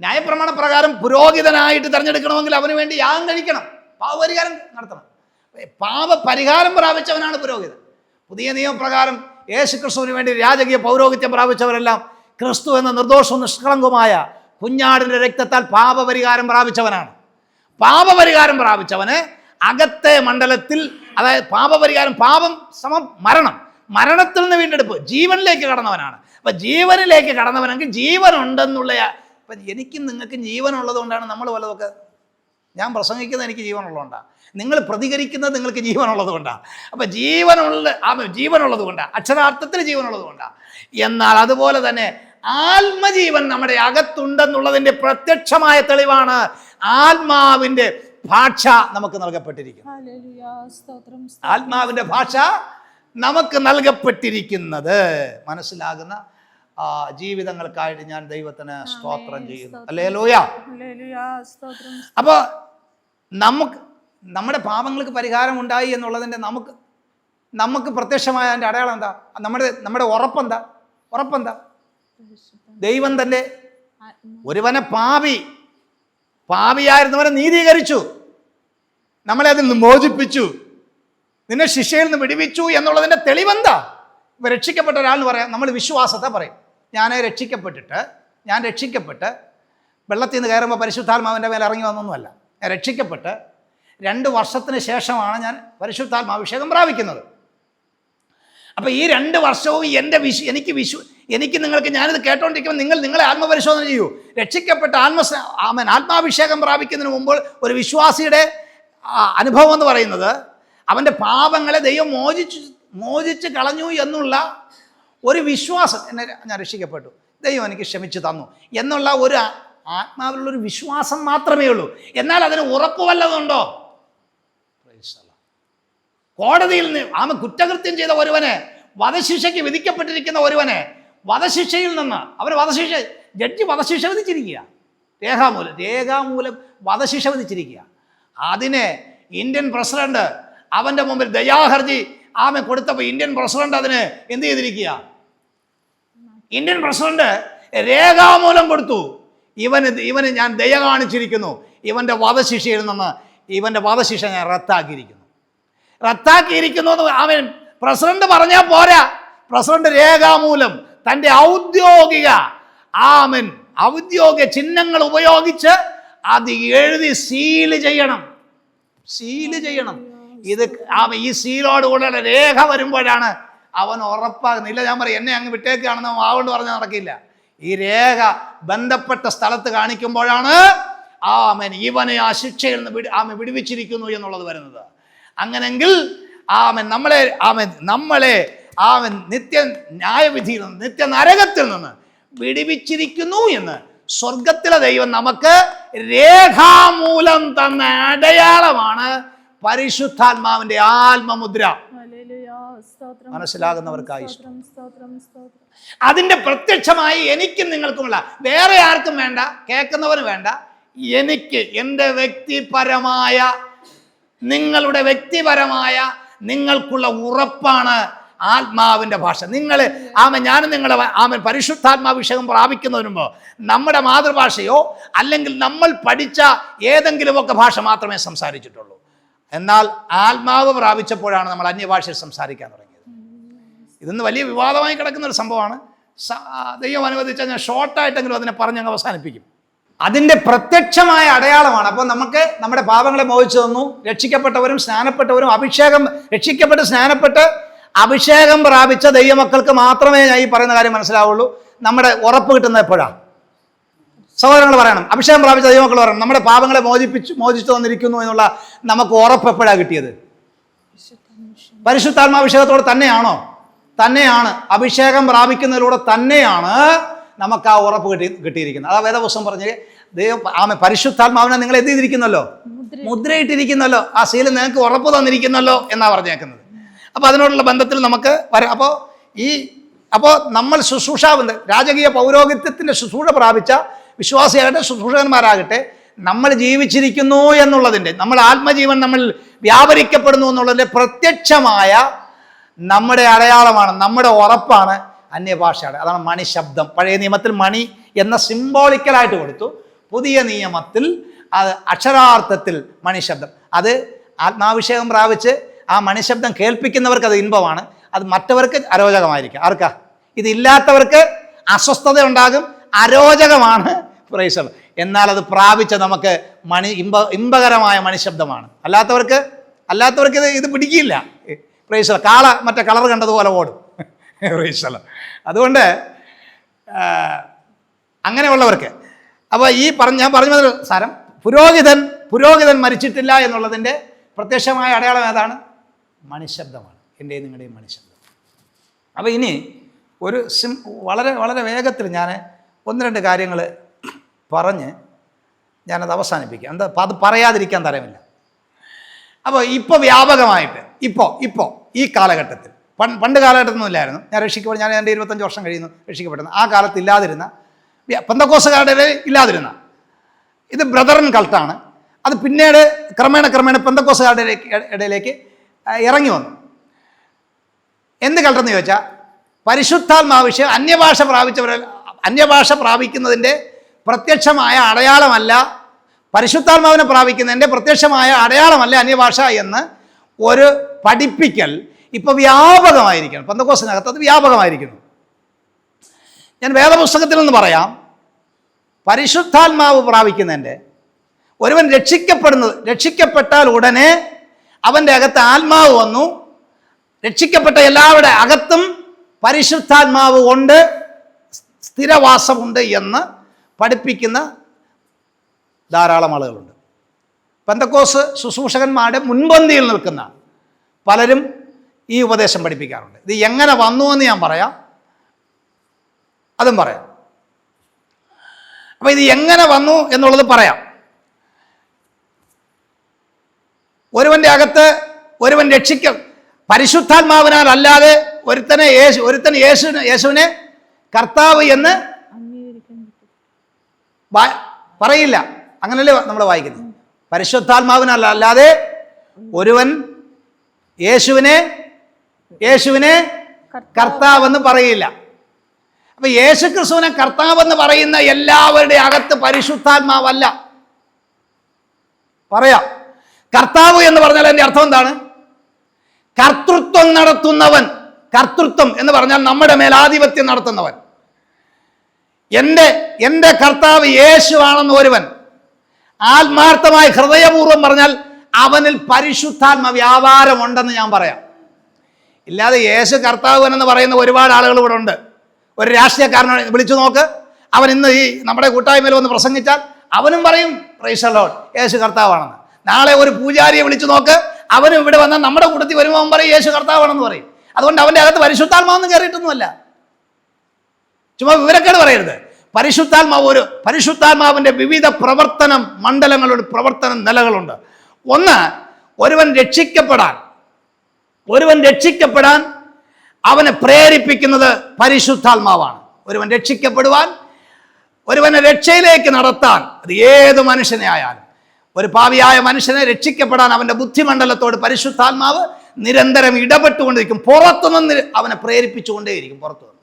ന്യായപ്രമാണ പ്രകാരം പുരോഹിതനായിട്ട് തിരഞ്ഞെടുക്കണമെങ്കിൽ അവന് വേണ്ടി യാഗം കഴിക്കണം. പാപപരിഹാരം നടത്തണം. പാപപരിഹാരം പ്രാപിച്ചവനാണ് പുരോഹിതൻ. പുതിയ നിയമപ്രകാരം യേശു ക്രിസ്തുവിന് വേണ്ടി രാജകീയ പൗരോഹിത്യം പ്രാപിച്ചവരെല്ലാം ക്രിസ്തു എന്ന നിർദോഷവും നിഷ്കളങ്കമായ കുഞ്ഞാടിന്റെ രക്തത്താൽ പാപപരിഹാരം പ്രാപിച്ചവനാണ്. പാപപരിഹാരം പ്രാപിച്ചവന് അകത്തെ മണ്ഡലത്തിൽ അതായത് പാപപരിഹാരം പാപം സമം മരണം മരണത്തിൽ നിന്ന് വീണ്ടെടുപ്പ് ജീവനിലേക്ക് കടന്നവനാണ്. അപ്പം ജീവനിലേക്ക് കടന്നവനെങ്കിൽ ജീവൻ ഇപ്പം എനിക്കും നിങ്ങൾക്കും ജീവനുള്ളതുകൊണ്ടാണ് നമ്മൾ വല്ലതൊക്കെ ഞാൻ പ്രസംഗിക്കുന്നത് എനിക്ക് ജീവനുള്ളതുകൊണ്ടാണ്. നിങ്ങൾ പ്രതികരിക്കുന്നത് നിങ്ങൾക്ക് ജീവനുള്ളത് കൊണ്ടാണ് അപ്പം ജീവനുള്ള ആ ജീവനുള്ളത് കൊണ്ടാണ് അക്ഷരാർത്ഥത്തിൽ ജീവനുള്ളത് കൊണ്ടാണ് എന്നാൽ അതുപോലെ തന്നെ ആത്മജീവൻ നമ്മുടെ അകത്തുണ്ടെന്നുള്ളതിന്റെ പ്രത്യക്ഷമായ തെളിവാണ് ആത്മാവിന്റെ ഭാഷ നമുക്ക് നൽകപ്പെട്ടിരിക്കുന്നു ആത്മാവിന്റെ ഭാഷ നമുക്ക് നൽകപ്പെട്ടിരിക്കുന്നത്. മനസ്സിലാകുന്ന ജീവിതങ്ങൾക്കായിട്ട് ഞാൻ ദൈവത്തിന് സ്തോത്രം ചെയ്യുന്നു. അല്ലേ ലോയ? അപ്പോൾ നമുക്ക് നമ്മുടെ പാപങ്ങൾക്ക് പരിഹാരം ഉണ്ടായി എന്നുള്ളതിന്റെ നമുക്ക് നമുക്ക് പ്രത്യക്ഷമായ അതിന്റെ അടയാളം എന്താ? നമ്മുടെ നമ്മുടെ ഉറപ്പെന്താ? ഉറപ്പെന്താ? ദൈവം തന്നെ ഒരുവനെ പാപി പാപിയായിരുന്നവനെ നീതീകരിച്ചു നമ്മളെ അതിൽ നിന്ന് മോചിപ്പിച്ചു. നിന്നെ ശിക്ഷയിൽ നിന്ന് വിടുവിച്ചു എന്നുള്ളതിന്റെ തെളിവെന്താ? രക്ഷിക്കപ്പെട്ട ഒരാൾ പറയാം. നമ്മൾ വിശ്വാസത്തെ പറയും. ഞാൻ രക്ഷിക്കപ്പെട്ടിട്ട് ഞാൻ രക്ഷിക്കപ്പെട്ട് വെള്ളത്തിൽ നിന്ന് കയറുമ്പോൾ പരിശുദ്ധാത്മാവിന്റെ മേലെ ഇറങ്ങി വന്നൊന്നുമല്ല. ഞാൻ രക്ഷിക്കപ്പെട്ട് രണ്ട് വർഷത്തിന് ശേഷമാണ് ഞാൻ പരിശുദ്ധാത്മാഭിഷേകം പ്രാപിക്കുന്നത്. അപ്പോൾ ഈ രണ്ട് വർഷവും എന്റെ വിശു എനിക്ക് വിശു എനിക്ക് നിങ്ങൾക്ക് ഞാനിത് കേട്ടോണ്ടിരിക്കുമ്പോൾ നിങ്ങൾ നിങ്ങളെ ആത്മപരിശോധന ചെയ്യൂ. രക്ഷിക്കപ്പെട്ട ആത്മ ആമൻ ആത്മാഭിഷേകം പ്രാപിക്കുന്നതിന് മുമ്പ് ഒരു വിശ്വാസിയുടെ അനുഭവം എന്ന് പറയുന്നത് അവന്റെ പാപങ്ങളെ ദൈവം മോചിച്ചു മോചിച്ച് കളഞ്ഞു എന്നുള്ള ഒരു വിശ്വാസം എന്നെ ഞാൻ രക്ഷിക്കപ്പെട്ടു. ദൈവം എനിക്ക് ക്ഷമിച്ചു തന്നു. എന്നുള്ള ഒരു ആത്മാവിലുള്ള ഒരു വിശ്വാസം മാത്രമേ ഉള്ളൂ. എന്നാൽ അതിന് ഉറപ്പ് വല്ലതുണ്ടോ കോടതിയിൽ നിന്ന് ആമ കുറ്റകൃത്യം ചെയ്ത ഒരുവനെ വധശിക്ഷയ്ക്ക് വിധിക്കപ്പെട്ടിരിക്കുന്ന ഒരുവനെ വധശിക്ഷയിൽ നിന്ന് അവന് വധശിക്ഷ ജഡ്ജി വധശിക്ഷ വിധിച്ചിരിക്കുക. രേഖാമൂലം രേഖാമൂലം വധശിക്ഷ വിധിച്ചിരിക്കുക. അതിനെ ഇന്ത്യൻ പ്രസിഡന്റ് അവന്റെ മുമ്പിൽ ദയാഹർജി ആമെ കൊടുത്തപ്പോൾ ഇന്ത്യൻ പ്രസിഡന്റ് അതിന് എന്ത് ചെയ്തിരിക്കുക? ഇന്ത്യൻ പ്രസിഡന്റ് രേഖാമൂലം കൊടുത്തു. ഇവന് ഇവന് ഞാൻ ദയ കാണിച്ചിരിക്കുന്നു. ഇവന്റെ വധശിക്ഷയിൽ നിന്ന് ഇവന്റെ വധശിക്ഷ ഞാൻ റദ്ദാക്കിയിരിക്കുന്നു. റദ്ദാക്കിയിരിക്കുന്നു എന്ന് അവൻ പ്രസിഡന്റ് പറഞ്ഞാൽ പോരാ. പ്രസിഡന്റ് രേഖാമൂലം തന്റെ ഔദ്യോഗിക ആമൻ ഔദ്യോഗിക ചിഹ്നങ്ങൾ ഉപയോഗിച്ച് അത് എഴുതി സീൽ ചെയ്യണം. സീൽ ചെയ്യണം. ഇത് ഈ സീലോടുകൂടെ രേഖ വരുമ്പോഴാണ് അവൻ ഉറപ്പാകുന്നത്. ഇല്ല ഞാൻ പറയും എന്നെ അങ്ങ് വിട്ടേക്കാണെന്ന് ആവുകൊണ്ട് പറഞ്ഞാൽ നടക്കില്ല. ഈ രേഖ ബന്ധപ്പെട്ട സ്ഥലത്ത് കാണിക്കുമ്പോഴാണ് ആമൻ ഇവനെ ആ ശിക്ഷയിൽ നിന്ന് വിടി ആമൻ വിടുവിച്ചിരിക്കുന്നു എന്നുള്ളത് വരുന്നത്. അങ്ങനെങ്കിൽ ആമൻ നമ്മളെ ആമൻ നമ്മളെ ആമൻ നിത്യ ന്യായവിധിയിൽ നിന്ന് നിത്യ നരകത്തിൽ നിന്ന് വിടുവിച്ചിരിക്കുന്നു എന്ന് സ്വർഗത്തിലെ ദൈവം നമുക്ക് രേഖാമൂലം തന്ന അടയാളമാണ് പരിശുദ്ധാത്മാവിന്റെ ആത്മമുദ്ര. മനസ്സിലാകുന്നവർക്കായി അതിന്റെ പ്രത്യക്ഷമായി എനിക്കും നിങ്ങൾക്കുമുള്ള വേറെ ആർക്കും വേണ്ട കേൾക്കുന്നവന് വേണ്ട എനിക്ക് എന്റെ വ്യക്തിപരമായ നിങ്ങളുടെ വ്യക്തിപരമായ നിങ്ങൾക്കുള്ള ഉറപ്പാണ് ആത്മാവിന്റെ ഭാഷ. നിങ്ങൾ ആമ ഞാനും നിങ്ങളെ ആമൻ പരിശുദ്ധാത്മാഭിഷേകം പ്രാപിക്കുന്നതിന് മുമ്പ് നമ്മുടെ മാതൃഭാഷയോ അല്ലെങ്കിൽ നമ്മൾ പഠിച്ച ഏതെങ്കിലുമൊക്കെ ഭാഷ മാത്രമേ സംസാരിച്ചിട്ടുള്ളൂ. എന്നാൽ ആത്മാവ് പ്രാപിച്ചപ്പോഴാണ് നമ്മൾ അന്യഭാഷയിൽ സംസാരിക്കാൻ തുടങ്ങിയത്. ഇതൊന്ന് വലിയ വിവാദമായി കിടക്കുന്ന ഒരു സംഭവമാണ് ദൈവം അനുവദിച്ചാൽ ഞാൻ ഷോർട്ടായിട്ടെങ്കിലും അതിനെ പറഞ്ഞ് അങ്ങ് അവസാനിപ്പിക്കും. അതിന്റെ പ്രത്യക്ഷമായ അടയാളമാണ്. അപ്പോൾ നമുക്ക് നമ്മുടെ പാപങ്ങളെ മോഹിച്ചു തന്നു. രക്ഷിക്കപ്പെട്ടവരും സ്നാനപ്പെട്ടവരും അഭിഷേകം രക്ഷിക്കപ്പെട്ട് സ്നാനപ്പെട്ട് അഭിഷേകം പ്രാപിച്ച ദൈവമക്കൾക്ക് മാത്രമേ ഞാൻ ഈ പറയുന്ന കാര്യം മനസ്സിലാവുള്ളൂ. നമ്മുടെ ഉറപ്പ് കിട്ടുന്നത് എപ്പോഴാണ് സഹോദരങ്ങൾ പറയണം അഭിഷേകം പ്രാപിച്ച ദൈവമക്കൾ പറയണം നമ്മുടെ പാപങ്ങളെ മോചിപ്പിച്ചു മോചിച്ചു തന്നിരിക്കുന്നു എന്നുള്ള നമുക്ക് ഉറപ്പ് എപ്പോഴാണ് കിട്ടിയത്? പരിശുദ്ധാത്മാഭിഷേകത്തോടെ തന്നെയാണോ? തന്നെയാണ് അഭിഷേകം പ്രാപിക്കുന്നതിലൂടെ തന്നെയാണ് നമുക്ക് ആ ഉറപ്പ് കിട്ടി കിട്ടിയിരിക്കുന്നത്. അതാ വേദപുസ്തകം പറഞ്ഞ് ദൈവം ആമ പരിശുദ്ധാത്മാവിനെ നിങ്ങൾ എന്ത് ചെയ്തിരിക്കുന്നല്ലോ? മുദ്രയിട്ടിരിക്കുന്നല്ലോ. ആ ശീലം നിങ്ങൾക്ക് ഉറപ്പ് തന്നിരിക്കുന്നല്ലോ എന്നാ പറഞ്ഞേക്കുന്നത്. അപ്പോൾ അതിനോടുള്ള ബന്ധത്തിൽ നമുക്ക് വരാം. അപ്പോൾ ഈ അപ്പോൾ നമ്മൾ ശുശ്രൂഷാവുന്ന രാജകീയ പൗരോഹിത്യത്തിന്റെ ശുശ്രൂഷ പ്രാപിച്ച വിശ്വാസിയാകട്ടെ ശുശ്രൂഷകന്മാരാകട്ടെ നമ്മൾ ജീവിച്ചിരിക്കുന്നു എന്നുള്ളതിന്റെ നമ്മൾ ആത്മജീവൻ നമ്മൾ വ്യാപരിക്കപ്പെടുന്നു എന്നുള്ളതിന്റെ പ്രത്യക്ഷമായ നമ്മുടെ അടയാളമാണ് നമ്മുടെ ഉറപ്പാണ് അന്യഭാഷയുടെ അതാണ് മണി ശബ്ദം. പഴയ നിയമത്തിൽ മണി എന്ന സിംബോളിക്കലായിട്ട് കൊടുത്തു. പുതിയ നിയമത്തിൽ അത് അക്ഷരാർത്ഥത്തിൽ മണിശബ്ദം അത് ആത്മാഭിഷേകം പ്രാപിച്ച് ആ മണിശബ്ദം കേൾപ്പിക്കുന്നവർക്ക് അത് ഇൻപമാണ് അത് മറ്റവർക്ക് അരോചകമായിരിക്കും. ആർക്കാ? ഇതില്ലാത്തവർക്ക് അസ്വസ്ഥത ഉണ്ടാകും അരോചകമാണ് പ്രൈസർ എന്നാൽ അത് പ്രാപിച്ച നമുക്ക് മണി ഇമ്പ ഇമ്പകരമായ മണിശബ്ദമാണ്. അല്ലാത്തവർക്ക് അല്ലാത്തവർക്ക് ഇത് ഇത് പിടിക്കില്ല. പ്രൈസർ കാള മറ്റേ കളർ കണ്ടതുപോലെ ഓടും. പ്രൈസർ അതുകൊണ്ട് അങ്ങനെയുള്ളവർക്ക് അപ്പോൾ ഈ പറഞ്ഞ ഞാൻ പറഞ്ഞു സാരം പുരോഹിതൻ പുരോഹിതൻ മരിച്ചിട്ടില്ല എന്നുള്ളതിന്റെ പ്രത്യക്ഷമായ അടയാളം ഏതാണ്? മണിശബ്ദമാണ്. എന്റെയും നിങ്ങളുടെയും മണിശബ്ദം. അപ്പോൾ ഇനി ഒരു സിം വളരെ വളരെ വേഗത്തിൽ ഞാൻ ഒന്ന് രണ്ട് കാര്യങ്ങൾ പറഞ്ഞ് ഞാനത് അവസാനിപ്പിക്കാം. എന്താ അത് പറയാതിരിക്കാൻ തരമില്ല. അപ്പോൾ ഇപ്പോൾ വ്യാപകമായിട്ട് ഇപ്പോൾ ഇപ്പോൾ ഈ കാലഘട്ടത്തിൽ പണ്ട് പണ്ട് കാലഘട്ടമൊന്നുമില്ലായിരുന്നു ഞാൻ രക്ഷിക്കപ്പെടും ഞാൻ എന്റെ ഇരുപത്തഞ്ച് വർഷം കഴിയുന്നു രക്ഷിക്കപ്പെടുന്നു. ആ കാലത്ത് ഇല്ലാതിരുന്ന പന്തക്കോസുകാരുടെ ഇല്ലാതിരുന്ന ഇത് ബ്രദറൻ കൾട്ടാണ്. അത് പിന്നീട് ക്രമേണ ക്രമേണ പെന്തക്കോസുകാരുടെ ഇടയിലേക്ക് ഇറങ്ങി വന്നു. എന്ത് കൾട്ടെന്ന് ചോദിച്ചാൽ പരിശുദ്ധാത്മാവിഷയം അന്യഭാഷ പ്രാപിച്ചവരെ അന്യഭാഷ പ്രാപിക്കുന്നതിന്റെ പ്രത്യക്ഷമായ അടയാളമല്ല. പരിശുദ്ധാത്മാവിനെ പ്രാപിക്കുന്നതിന്റെ പ്രത്യക്ഷമായ അടയാളമല്ല അന്യഭാഷ എന്ന് ഒരു പഠിപ്പിക്കൽ ഇപ്പോൾ വ്യാപകമായിരിക്കണം. പന്തക്കോസിനകത്ത് അത് വ്യാപകമായിരിക്കുന്നു. ഞാൻ വേദപുസ്തകത്തിൽ നിന്ന് പറയാം. പരിശുദ്ധാത്മാവ് പ്രാപിക്കുന്നതിന്റെ ഒരുവൻ രക്ഷിക്കപ്പെടുന്നത് രക്ഷിക്കപ്പെട്ടാൽ ഉടനെ അവന്റെ അകത്ത് ആത്മാവ് വന്നു. രക്ഷിക്കപ്പെട്ട എല്ലാവരുടെ അകത്തും പരിശുദ്ധാത്മാവ് കൊണ്ട് സ്ഥിരവാസമുണ്ട് എന്ന് പഠിപ്പിക്കുന്ന ധാരാളം ആളുകളുണ്ട്. പെന്തക്കോസ് ശുശ്രൂഷകന്മാരുടെ മുൻപന്തിയിൽ നിൽക്കുന്ന പലരും ഈ ഉപദേശം പഠിപ്പിക്കാറുണ്ട്. ഇത് എങ്ങനെ വന്നു എന്ന് ഞാൻ പറയാം. അതും പറയാം. അപ്പോൾ ഇത് എങ്ങനെ വന്നു എന്നുള്ളത് പറയാം. ഒരുവന്റെ അകത്ത് ഒരുവൻ രക്ഷിക്ക പരിശുദ്ധാത്മാവിനാൽ അല്ലാതെ ഒരുത്തനെ യേശു ഒരുത്തൻ യേശു യേശുവിനെ കർത്താവ് എന്ന് പറയില്ല. അങ്ങനല്ലേ നമ്മൾ വായിക്കുന്നത്? പരിശുദ്ധാത്മാവിനല്ല അല്ലാതെ ഒരുവൻ യേശുവിനെ യേശുവിനെ കർത്താവെന്ന് പറയില്ല. അപ്പൊ യേശു ക്രിസ്തുവിനെ കർത്താവെന്ന് പറയുന്ന എല്ലാവരുടെ അകത്ത് പരിശുദ്ധാത്മാവല്ല. പറയാം. കർത്താവ് എന്ന് പറഞ്ഞാൽ എന്റെ അർത്ഥം എന്താണ്? കർത്തൃത്വം നടത്തുന്നവൻ കർത്തൃത്വം എന്ന് പറഞ്ഞാൽ നമ്മുടെ മേലാധിപത്യം നടത്തുന്നവൻ. എന്റെ എന്റെ കർത്താവ് യേശുവാണെന്ന് ഒരുവൻ ആത്മാർത്ഥമായി ഹൃദയപൂർവം പറഞ്ഞാൽ അവനിൽ പരിശുദ്ധാത്മ വ്യാപാരമുണ്ടെന്ന് ഞാൻ പറയാം. ഇല്ലാതെ യേശു കർത്താവൻ എന്ന് പറയുന്ന ഒരുപാട് ആളുകൾ ഇവിടെ ഉണ്ട്. ഒരു രാഷ്ട്രീയക്കാരനെ വിളിച്ചു നോക്ക്. അവൻ ഇന്ന് ഈ നമ്മുടെ കൂട്ടായ്മയിൽ വന്ന് പ്രസംഗിച്ചാൽ അവനും പറയും പ്രൈസലോൺ യേശു കർത്താവാണെന്ന്. നാളെ ഒരു പൂജാരിയെ വിളിച്ചു നോക്ക്. അവനും ഇവിടെ വന്നാൽ നമ്മുടെ കൂട്ടത്തിൽ വരുമ്പോൾ അവൻ പറയും യേശു കർത്താവാണെന്ന് പറയും. അതുകൊണ്ട് അവന്റെ അകത്ത് പരിശുദ്ധാത്മാവൊന്നും കയറിയിട്ടൊന്നുമല്ല. ചുമ്മാ വിവരക്കേട് പറയരുത്. പരിശുദ്ധാത്മാവ് ഒരു പരിശുദ്ധാത്മാവിന്റെ വിവിധ പ്രവർത്തനം മണ്ഡലങ്ങളുടെ പ്രവർത്തന നിലകളുണ്ട്. ഒന്ന് ഒരുവൻ രക്ഷിക്കപ്പെടാൻ. ഒരുവൻ രക്ഷിക്കപ്പെടാൻ അവനെ പ്രേരിപ്പിക്കുന്നത് പരിശുദ്ധാത്മാവാണ്. ഒരുവൻ രക്ഷിക്കപ്പെടുവാൻ ഒരുവനെ രക്ഷയിലേക്ക് നടത്താൻ അത് ഏത് മനുഷ്യനെ ആയാലും. ഒരു പാവിയായ മനുഷ്യനെ രക്ഷിക്കപ്പെടാൻ അവന്റെ ബുദ്ധിമണ്ഡലത്തോട് പരിശുദ്ധാത്മാവ് നിരന്തരം ഇടപെട്ടുകൊണ്ടിരിക്കും. പുറത്തുനിന്ന് അവനെ പ്രേരിപ്പിച്ചുകൊണ്ടേയിരിക്കും പുറത്തു നിന്ന്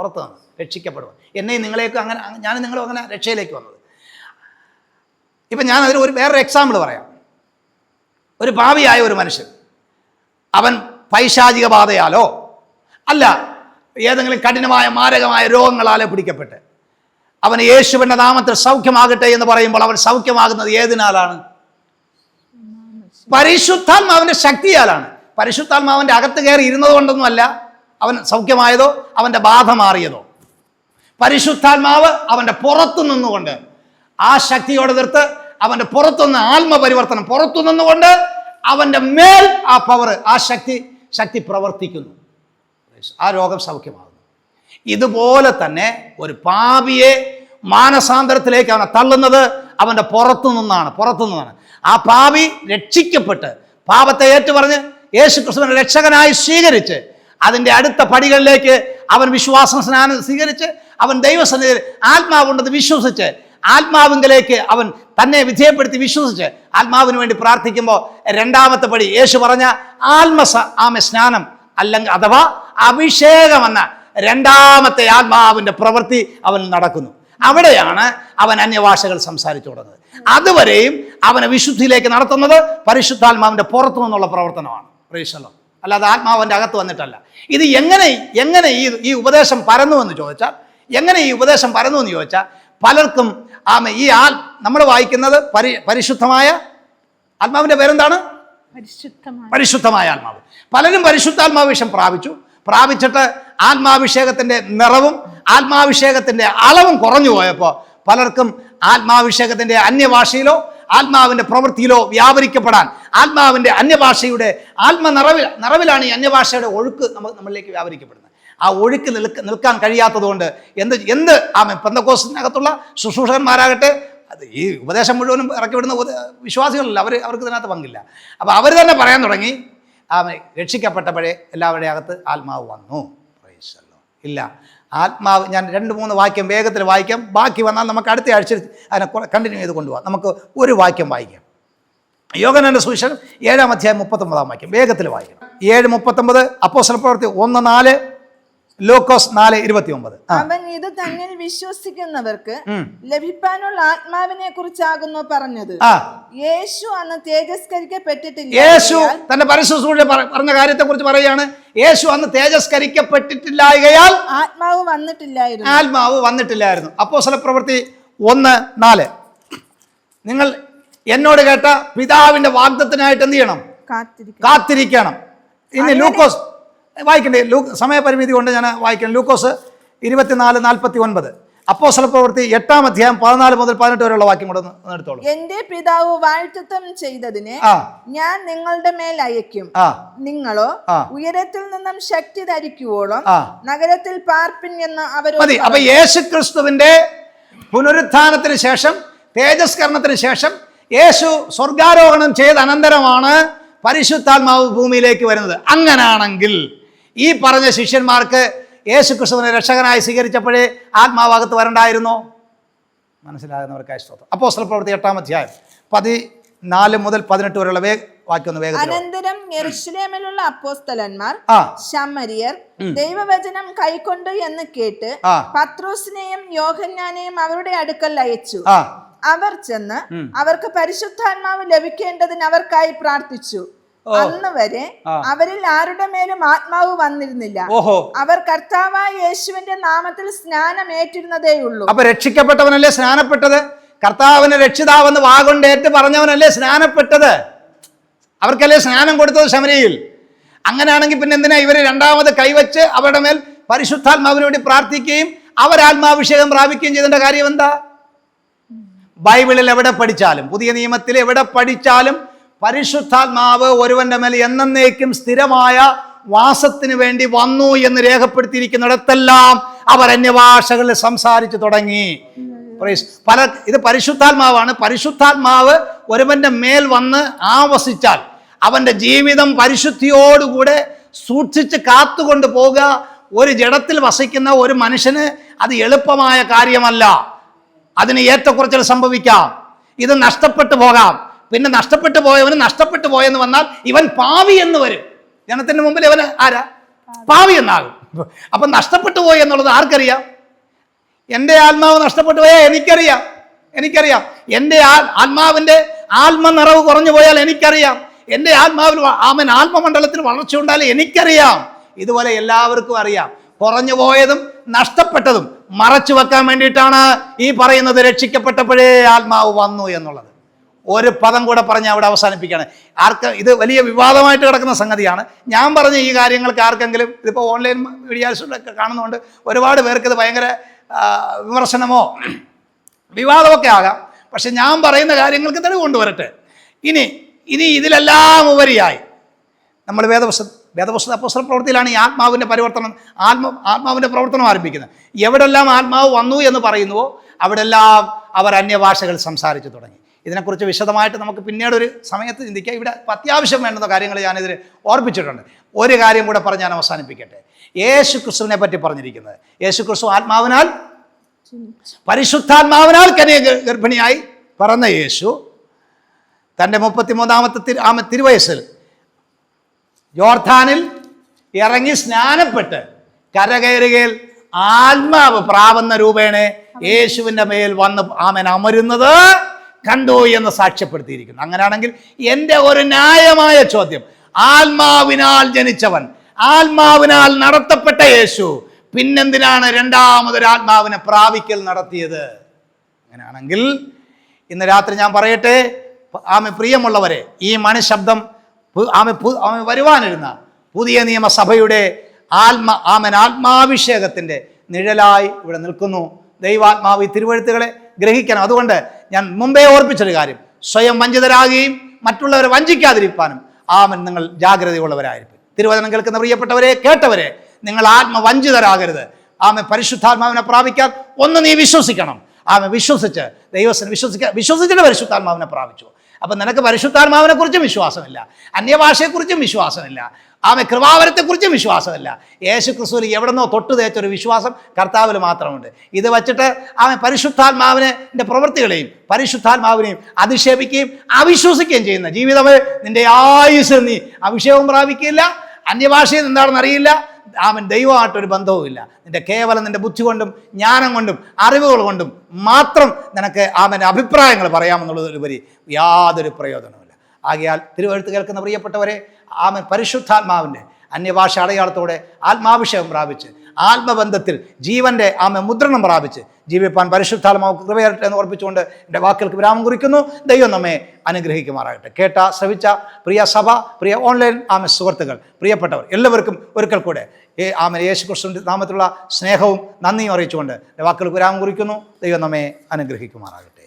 പുറത്തു നിന്ന് രക്ഷിക്കപ്പെടുക എന്നെയും നിങ്ങളെയൊക്കെ അങ്ങനെ ഞാൻ നിങ്ങളും അങ്ങനെ രക്ഷയിലേക്ക് വന്നത്. ഇപ്പം ഞാൻ അതിന് ഒരു വേറൊരു എക്സാമ്പിൾ പറയാം. ഒരു പാവിയായ ഒരു മനുഷ്യൻ. അവൻ പൈശാചിക ബാധയാലോ അല്ല ഏതെങ്കിലും കഠിനമായ മാരകമായ രോഗങ്ങളാലോ പിടിക്കപ്പെട്ട് അവന് യേശുവിന്റെ നാമത്തിൽ സൗഖ്യമാകട്ടെ എന്ന് പറയുമ്പോൾ അവൻ സൗഖ്യമാകുന്നത് ഏതിനാലാണ്? പരിശുദ്ധാത്മാവിന്റെ ശക്തിയാലാണ്. പരിശുദ്ധാത്മാവിന്റെ അകത്ത് കയറി ഇരുന്നത് കൊണ്ടൊന്നുമല്ല അവൻ സൗഖ്യമായതോ അവന്റെ ബാധ മാറിയതോ. പരിശുദ്ധാത്മാവ് അവന്റെ പുറത്തു നിന്നുകൊണ്ട് ആ ശക്തിയോട് എതിർത്ത് അവന്റെ പുറത്തുനിന്ന് ആത്മപരിവർത്തനം പുറത്തു നിന്നുകൊണ്ട് അവന്റെ മേൽ ആ പവർ ആ ശക്തി ശക്തി പ്രവർത്തിക്കുന്നു. ആ രോഗം സൗഖ്യമാകുന്നു. ഇതുപോലെ തന്നെ ഒരു പാപിയെ മാനസാന്തരത്തിലേക്ക് അവനെ തള്ളുന്നത് അവന്റെ പുറത്തു നിന്നാണ് പുറത്തു നിന്നാണ്. ആ പാപി രക്ഷിക്കപ്പെട്ട് പാപത്തെ ഏറ്റുപറഞ്ഞ് യേശു ക്രിസ്തുവിനെ രക്ഷകനായി സ്വീകരിച്ച് അതിന്റെ അടുത്ത പടികളിലേക്ക് അവൻ വിശ്വാസം സ്നാനം സ്വീകരിച്ച് അവൻ ദൈവസന്നിധിയിൽ ആത്മാവുണ്ടെന്ന് വിശ്വസിച്ച് ആത്മാവിങ്കലേക്ക് അവൻ തന്നെ വിധേയപ്പെടുത്തി വിശ്വസിച്ച് ആത്മാവിന് വേണ്ടി പ്രാർത്ഥിക്കുമ്പോൾ രണ്ടാമത്തെ പടി യേശു പറഞ്ഞ ആത്മ ആമ സ്നാനം അല്ലെങ്കിൽ അഥവാ അഭിഷേകം എന്ന രണ്ടാമത്തെ ആത്മാവിന്റെ പ്രവൃത്തി അവൻ നടക്കുന്നു. അവിടെയാണ് അവൻ അന്യഭാഷകൾ സംസാരിച്ചു തുടങ്ങുന്നത്. അതുവരെയും അവനെ വിശുദ്ധിയിലേക്ക് നടത്തുന്നത് പരിശുദ്ധാത്മാവിന്റെ പുറത്തു നിന്നുള്ള പ്രവർത്തനമാണ് പ്രേക്ഷല്ലോ അല്ലാതെ ആത്മാവിന്റെ അകത്ത് വന്നിട്ടല്ല. ഇത് എങ്ങനെ എങ്ങനെ ഈ ഈ ഉപദേശം പരന്നു എന്ന് ചോദിച്ചാൽ എങ്ങനെ ഈ ഉപദേശം പരന്നു എന്ന് ചോദിച്ചാൽ പലർക്കും ആമ ഈ ആൽ നമ്മൾ വായിക്കുന്നത് പരി പരിശുദ്ധമായ ആത്മാവിന്റെ പേരെന്താണ്? പരിശുദ്ധമായ പരിശുദ്ധമായ ആത്മാവ്. പലരും പരിശുദ്ധാത്മാവിഷം പ്രാപിച്ചു. പ്രാപിച്ചിട്ട് ആത്മാഭിഷേകത്തിന്റെ നിറവും ആത്മാഭിഷേകത്തിന്റെ അളവും കുറഞ്ഞു പോയപ്പോൾ പലർക്കും ആത്മാഭിഷേകത്തിന്റെ അന്യഭാഷയിലോ ആത്മാവിന്റെ പ്രവൃത്തിയിലോ വ്യാപരിക്കപ്പെടാൻ. ആത്മാവിന്റെ അന്യഭാഷയുടെ ആത്മ നിറവിൽ നിറവിലാണ് ഈ അന്യഭാഷയുടെ ഒഴുക്ക് നമ്മൾ നമ്മളിലേക്ക് വ്യാപരിക്കപ്പെടുന്നത്. ആ ഒഴുക്ക് നിൽക്ക നിൽക്കാൻ കഴിയാത്തതുകൊണ്ട് എന്ത് എന്ത് ആ പെന്തക്കോസിനകത്തുള്ള ശുശ്രൂഷകന്മാരാകട്ടെ അത് ഈ ഉപദേശം മുഴുവനും ഇറക്കി വിടുന്ന വിശ്വാസികളല്ല അവർ അവർക്ക് ഇതിനകത്ത് പങ്കില്ല. അപ്പോൾ അവർ തന്നെ പറയാൻ തുടങ്ങി ആ രക്ഷിക്കപ്പെട്ടപ്പോഴേ എല്ലാവരുടെ അകത്ത് ആത്മാവ് വന്നു. ഇല്ല. ആത്മാവ് ഞാൻ രണ്ട് മൂന്ന് വാക്യം വേഗത്തിൽ വായിക്കാം. ബാക്കി വന്നാൽ നമുക്ക് അടുത്ത ആഴ്ച അതിനെ കണ്ടിന്യൂ ചെയ്ത് കൊണ്ടുപോകാം നമുക്ക് ഒരു വാക്യം വായിക്കാം. യോഗനന്റെ സുവിശേഷം ഏഴാം അധ്യായം മുപ്പത്തൊമ്പതാം വാക്യം. വേഗത്തിൽ വായിക്കണം. ഏഴ് മുപ്പത്തൊമ്പത് അപ്പോസ്റ്റൽ പ്രവർത്തി ഒന്ന് നാല് ലോക്കോസ് നാല് ഇരുപത്തി ഒമ്പത് അവൻ ഇത് തന്നിൽ വിശ്വസിക്കുന്നവർക്ക്. ലഭിക്കാനുള്ള ആത്മാവിനെ കുറിച്ചാകുന്നു പറഞ്ഞത്. യേശു അന്ന് തേജസ്കരിക്കപ്പെട്ടിട്ടില്ല. യേശു തന്റെ പരിശുശ്രൂഷ പറഞ്ഞ കാര്യത്തെ കുറിച്ച് പറയുകയാണ് യേശു അന്ന് തേജസ്കരിക്കപ്പെട്ടിട്ടില്ലായകയാൽ ആത്മാവ് വന്നിട്ടില്ലായിരുന്നു. ആത്മാവ് വന്നിട്ടില്ലായിരുന്നു. അപ്പോസ്തല പ്രവൃത്തി ഒന്ന് നാല്. നിങ്ങൾ എന്നോട് കേട്ട പിതാവിന്റെ വാഗ്ദത്തിനായിട്ട് എന്ത് ചെയ്യണം? കാത്തിരിക്കും കാത്തിരിക്കണം. ഇനി ലൂക്കോസ് വായിക്കണ്ടേ? ലൂ സമയപരിമിതി കൊണ്ട് ഞാൻ വായിക്കണം. ലൂക്കോസ് ഇരുപത്തിനാല് നാൽപ്പത്തി ഒൻപത് അപ്പോ പ്രവൃത്തി എട്ടാം അധ്യായം പതിനാല് മുതൽ പതിനെട്ട് വരെയുള്ള വാക്യം കൂടെ എടുത്തോളൂ. എന്റെ പിതാവ് വാഴ്ത്തത്വം ചെയ്തതിനെ ഞാൻ നിങ്ങളുടെ മേൽ അയക്കും നിങ്ങളോ ഉയരത്തിൽ നിന്നും ശക്തി ധരിക്കുവോളം നഗരത്തിൽ പാർപ്പിൻ എന്ന് അവർ മതി. അപ്പൊ യേശു ക്രിസ്തുവിന്റെ പുനരുത്ഥാനത്തിന് ശേഷം തേജസ്കരണത്തിന് ശേഷം യേശു സ്വർഗാരോഹണം ചെയ്ത അനന്തരമാണ് പരിശുദ്ധാത്മാവ് ഭൂമിയിലേക്ക് വരുന്നത്. അങ്ങനാണെങ്കിൽ ഈ പറഞ്ഞ ശിഷ്യന്മാർക്ക് യേശു ക്രിസ്തുവിനെ രക്ഷകനായി സ്വീകരിച്ചപ്പോഴേ ആത്മാവാകത്ത് വരണ്ടായിരുന്നോ? മനസ്സിലാകുന്നവർക്കായി സ്തോത്രം അപ്പോൾ പ്രവൃത്തി എട്ടാം അധ്യായം പതിനാല് മുതൽ പതിനെട്ട് വരെയുള്ള വേ വാക്യം ഒന്ന് വേഗത്തിൽ അനന്തരം യെരുഷലേമിലുള്ള അപ്പോസ്തലന്മാർ ശമരിയർ ദൈവവചനം കൈക്കൊണ്ടു എന്ന് കേട്ട് പത്രോസിനെയും യോഹന്നാനെയും അവരുടെ അടുക്കൽ അയച്ചു. അവർ ചെന്ന് അവർക്ക് പരിശുദ്ധാത്മാവ് ലഭിക്കേണ്ടതിന് അവർക്കായി പ്രാർത്ഥിച്ചു. അന്ന് വരെ അവരിൽ ആരുടെ മേലും ആത്മാവ് വന്നിരുന്നില്ല. ഓഹോ. അവർ കർത്താവായ യേശുവിന്റെ നാമത്തിൽ സ്നാനം ഏറ്റിരുന്നതേ ഉള്ളൂ. അപ്പൊ രക്ഷിക്കപ്പെട്ടവനല്ലേ സ്നാനപ്പെട്ടത്? കർത്താവിനെ രക്ഷിതാവെന്ന് വാഗൊണ്ടേറ്റ് പറഞ്ഞവനല്ലേ സ്നാനപ്പെട്ടത്? അവർക്കല്ലേ സ്നാനം കൊടുത്തത് ശമരിയിൽ അങ്ങനെയാണെങ്കിൽ പിന്നെ എന്തിനാ ഇവർ രണ്ടാമത് കൈവച്ച് അവരുടെ മേൽ പരിശുദ്ധാത്മാവിന് വേണ്ടി പ്രാർത്ഥിക്കുകയും അവരാത്മാഭിഷേകം പ്രാപിക്കുകയും ചെയ്തതിന്റെ കാര്യം എന്താ? ബൈബിളിൽ എവിടെ പഠിച്ചാലും പുതിയ നിയമത്തിൽ എവിടെ പഠിച്ചാലും പരിശുദ്ധാത്മാവ് ഒരുവന്റെ മേൽ എന്നേക്കും സ്ഥിരമായ വാസത്തിന് വേണ്ടി വന്നു എന്ന് രേഖപ്പെടുത്തിയിരിക്കുന്നിടത്തെല്ലാം അവർ അന്യഭാഷകളിൽ സംസാരിച്ചു തുടങ്ങി. പല ഇത് പരിശുദ്ധാത്മാവാണ്. പരിശുദ്ധാത്മാവ് ഒരുവന്റെ മേൽ വന്ന് ആവസിച്ചാൽ അവന്റെ ജീവിതം പരിശുദ്ധിയോടുകൂടെ സൂക്ഷിച്ച് കാത്തുകൊണ്ട് പോകുക ഒരു ജഡത്തിൽ വസിക്കുന്ന ഒരു മനുഷ്യന് അത് എളുപ്പമായ കാര്യമല്ല. അതിന് ഏറ്റക്കുറച്ചിൽ സംഭവിക്കാം. ഇത് നഷ്ടപ്പെട്ടു പോകാം. പിന്നെ നഷ്ടപ്പെട്ടു പോയവന് നഷ്ടപ്പെട്ടു പോയെന്ന് വന്നാൽ ഇവൻ പാവി എന്ന് വരും. ജനത്തിന്റെ മുമ്പിൽ ഇവന് ആരാ? പാവി എന്നാകും. അപ്പൊ നഷ്ടപ്പെട്ടു പോയി എന്നുള്ളത് ആർക്കറിയാം? എന്റെ ആത്മാവ് നഷ്ടപ്പെട്ടു പോയാൽ എനിക്കറിയാം. എനിക്കറിയാം. എന്റെ ആത്മാവിന്റെ ആത്മനിറവ് കുറഞ്ഞു പോയാൽ എനിക്കറിയാം. എന്റെ ആത്മാവിൽ ആമൻ ആത്മമണ്ഡലത്തിൽ വളർച്ച ഉണ്ടായാൽ എനിക്കറിയാം. ഇതുപോലെ എല്ലാവർക്കും അറിയാം. കുറഞ്ഞു പോയതും നഷ്ടപ്പെട്ടതും മറച്ചു വെക്കാൻ വേണ്ടിയിട്ടാണ് ഈ പറയുന്നത്. രക്ഷിക്കപ്പെട്ടപ്പോഴേ ആത്മാവ് വന്നു എന്നുള്ളത്. ഒരു പദം കൂടെ പറഞ്ഞ് അവിടെ അവസാനിപ്പിക്കുകയാണ്. ആർക്ക് ഇത് വലിയ വിവാദമായിട്ട് കിടക്കുന്ന സംഗതിയാണ്. ഞാൻ പറഞ്ഞ ഈ കാര്യങ്ങൾക്ക് ആർക്കെങ്കിലും ഇതിപ്പോൾ ഓൺലൈൻ വീഡിയോസിലൊക്കെ കാണുന്നതുകൊണ്ട് ഒരുപാട് പേർക്ക് ഇത് ഭയങ്കര വിമർശനമോ വിവാദമൊക്കെ ആകാം. പക്ഷെ ഞാൻ പറയുന്ന കാര്യങ്ങൾക്ക് തെളിവ് കൊണ്ടുവരട്ടെ. ഇനി ഇനി ഇതിലെല്ലാം ഉപരിയായി നമ്മൾ വേദപുസ്ത വേദപുസ്തക അപ്പുസ്തക പ്രവൃത്തിയിലാണ് ഈ ആത്മാവിന്റെ പരിവർത്തനം ആത്മ ആത്മാവിന്റെ പ്രവർത്തനം ആരംഭിക്കുന്നത്. എവിടെല്ലാം ആത്മാവ് വന്നു എന്ന് പറയുന്നുവോ അവിടെല്ലാം അവർ അന്യഭാഷകൾ സംസാരിച്ചു തുടങ്ങി. ഇതിനെക്കുറിച്ച് വിശദമായിട്ട് നമുക്ക് പിന്നീട് ഒരു സമയത്ത് ചിന്തിക്കാം. ഇവിടെ അത്യാവശ്യം വേണ്ടുന്ന കാര്യങ്ങൾ ഞാനിതിൽ ഓർപ്പിച്ചിട്ടുണ്ട് ഒരു കാര്യം കൂടെ പറഞ്ഞ് ഞാൻ അവസാനിപ്പിക്കട്ടെ. യേശു ക്രിസ്തുവിനെ പറ്റി പറഞ്ഞിരിക്കുന്നത്. യേശു ക്രിസ്തു ആത്മാവിനാൽ പരിശുദ്ധാത്മാവിനാൽ കനിയ ഗർഭിണിയായി പറന്ന യേശു. തന്റെ മുപ്പത്തിമൂന്നാമത്തെ തിരു ആമ തിരുവയസ്സിൽ ജോർദാനിൽ ഇറങ്ങി സ്നാനപ്പെട്ട് കരകയറുകയിൽ ആത്മാവ് പ്രാവുന്ന രൂപേണ യേശുവിന്റെ മേൽ വന്ന് ആമൻ. അമരുന്നത് കണ്ടു എന്ന് സാക്ഷ്യപ്പെടുത്തിയിരിക്കുന്നു. അങ്ങനെയാണെങ്കിൽ എന്റെ ഒരു ന്യായമായ ചോദ്യം ആത്മാവിനാൽ ജനിച്ചവൻ ആത്മാവിനാൽ നടത്തപ്പെട്ട യേശു പിന്നെന്തിനാണ് രണ്ടാമതൊരു ആത്മാവിനെ പ്രാപിക്കൽ നടത്തിയത്? അങ്ങനെയാണെങ്കിൽ ഇന്ന് രാത്രി ഞാൻ പറയട്ടെ ആമെ പ്രിയമുള്ളവരെ ഈ മണിശബ്ദം ആമെ ആമെ വരുവാനിരുന്ന പുതിയ നിയമസഭയുടെ ആത്മ ആമൻ ആത്മാഭിഷേകത്തിന്റെ നിഴലായി ഇവിടെ നിൽക്കുന്നു. ദൈവാത്മാവ് ഈ തിരുവഴുത്തുകളെ ഗ്രഹിക്കണം. അതുകൊണ്ട് ഞാൻ മുമ്പേ ഓർപ്പിച്ചൊരു കാര്യം. സ്വയം വഞ്ചിതരാകുകയും മറ്റുള്ളവരെ വഞ്ചിക്കാതിരിക്കാനും ആമൻ നിങ്ങൾ ജാഗ്രതയുള്ളവരായിരിക്കും. തിരുവചനം കേൾക്കുന്ന പ്രിയപ്പെട്ടവരെ കേട്ടവരെ നിങ്ങൾ ആത്മവഞ്ചിതരാകരുത്. ആമെ പരിശുദ്ധാത്മാവിനെ പ്രാപിക്കാൻ ഒന്ന് നീ വിശ്വസിക്കണം. ആമെ വിശ്വസിച്ച് ദൈവസ്ഥന് വിശ്വസിക്കുക വിശ്വസിച്ചിട്ട് പരിശുദ്ധാത്മാവിനെ പ്രാപിച്ചു. അപ്പം നിനക്ക് പരിശുദ്ധാത്മാവിനെ കുറിച്ചും വിശ്വാസമില്ല. അന്യഭാഷയെക്കുറിച്ചും വിശ്വാസമില്ല. ആമെ കൃപാവരത്തെക്കുറിച്ചും വിശ്വാസമല്ല. യേശു ക്രിസ്തുവിൽ എവിടെന്നോ തൊട്ട് തേച്ചൊരു വിശ്വാസം കർത്താവിൽ മാത്രമുണ്ട്. ഇത് വച്ചിട്ട് ആമെ പരിശുദ്ധാത്മാവിനെ പ്രവൃത്തികളെയും പരിശുദ്ധാത്മാവിനെയും അധിക്ഷേപിക്കുകയും അവിശ്വസിക്കുകയും ചെയ്യുന്ന ജീവിതമേ നിന്റെ ആയുസ് നീ അഭിഷേകം പ്രാപിക്കില്ല അന്യഭാഷയിൽ എന്താണെന്ന് അറിയില്ല. അവൻ ദൈവമായിട്ടൊരു ബന്ധവുമില്ല. നിന്റെ കേവലം നിന്റെ ബുദ്ധി കൊണ്ടും ജ്ഞാനം കൊണ്ടും അറിവുകൾ കൊണ്ടും മാത്രം നിനക്ക് അവന്റെ അഭിപ്രായങ്ങൾ പറയാമെന്നുള്ളതിലുപരി യാതൊരു പ്രയോജനവുമില്ല. ആകയാൽ തിരുവഴുത്ത് കേൾക്കുന്ന പ്രിയപ്പെട്ടവരെ ആമൻ പരിശുദ്ധാത്മാവിന്റെ അന്യഭാഷ അടയാളത്തോടെ ആത്മാഭിഷേകം പ്രാപിച്ച് ആത്മബന്ധത്തിൽ ജീവന്റെ ആമ മുദ്രണം പ്രാപിച്ച് ജീവിപ്പാൻ പരിശുദ്ധാത്മാവ് കൃപയരട്ടെ എന്ന് ഓർപ്പിച്ചുകൊണ്ട് എന്റെ വാക്കുകൾക്ക് വിരാമം കുറിക്കുന്നു. ദൈവം നമ്മെ അനുഗ്രഹിക്കുമാറാകട്ടെ. കേട്ട ശ്രവിച്ച പ്രിയ സഭ പ്രിയ ഓൺലൈൻ ആമ സുഹൃത്തുക്കൾ പ്രിയപ്പെട്ടവർ എല്ലാവർക്കും ഒരിക്കൽ കൂടെ ഈ ആമ യേശു ക്രിസ്തുവിന്റെ നാമത്തിലുള്ള സ്നേഹവും നന്ദിയും അറിയിച്ചുകൊണ്ട് എന്റെ വാക്കുകൾക്ക് വിരാമം കുറിക്കുന്നു. ദൈവം നമ്മെ അനുഗ്രഹിക്കുമാറാകട്ടെ.